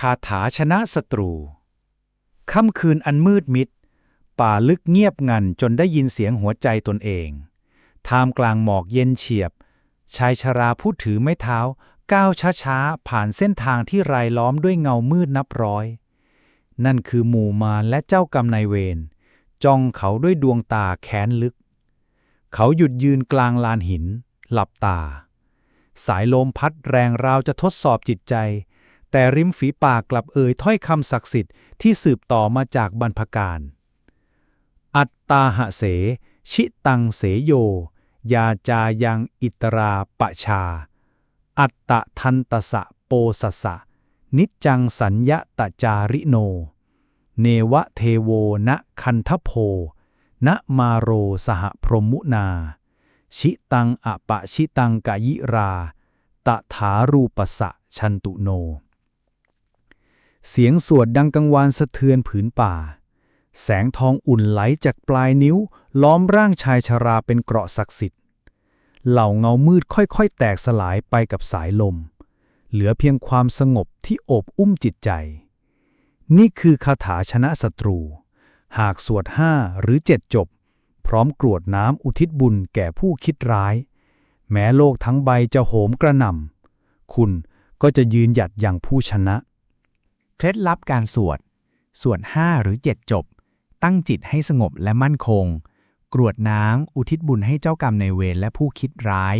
คาถาชนะศัตรู ค่ำคืนอันมืดมิด ป่าลึกเงียบงันจนได้ยินเสียงหัวใจตนเอง ท่ามกลางหมอกเย็นเฉียบ ชายชราผู้ถือไม้เท้า ก้าวช้าๆ ผ่านเส้นทางที่รายล้อมด้วยเงามืดนับร้อย นั่นคือหมู่มารและเจ้ากรรมนายเวรจ้องเขาด้วยดวงตาแค้นลึก เขาหยุดยืนกลางลานหิน หลับตา สายลมพัดแรงราวจะทดสอบจิตใจ แต่ริมฝีปากกลับเอ่ยถ้อยคำศักดิ์สิทธิ์ที่สืบต่อมาจากบรรพการ อัตตาหะเส ชิตังเสโย ยาจายังอิตราปะชา อัตตะทันตสะโปสสะ นิจจังสัญญะตะจาริโน เนวะเทโวนะคันทโพนะมาโรสหพรมุนา ชิตังอปะชิตังกะยิรา ตะถารูปสะชันตุโน เสียงสวดดังกังวานสะเทือนผืนป่า แสงทองอุ่นไหลจากปลายนิ้ว ล้อมร่างชายชราเป็นเกราะศักดิ์สิทธิ์ เหล่าเงามืดค่อยๆ แตกสลายไปกับสายลม เหลือเพียงความสงบที่โอบอุ้มจิตใจ นี่คือคาถาชนะศัตรู หากสวดห้าหรือเจ็ดจบ พร้อมกรวดน้ำอุทิศบุญแก่ผู้คิดร้าย แม้โลกทั้งใบจะโหมกระหน่ำคุณก็จะยืนหยัดอย่างผู้ชนะ เคล็ดลับการสวด สวด 5 หรือ 7 จบ ตั้งจิตให้สงบและมั่นคง กรวดน้ำอุทิศบุญให้เจ้ากรรมในเวรและผู้คิดร้าย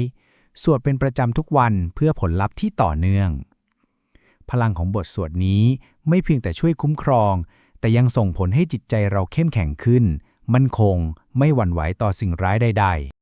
สวดเป็นประจำทุกวันเพื่อผลลัพธ์ที่ต่อเนื่อง พลังของบทสวดนี้ไม่เพียงแต่ช่วยคุ้มครอง แต่ยังส่งผลให้จิตใจเราเข้มแข็งขึ้น มั่นคง ไม่หวั่นไหวต่อสิ่งร้ายใด ๆ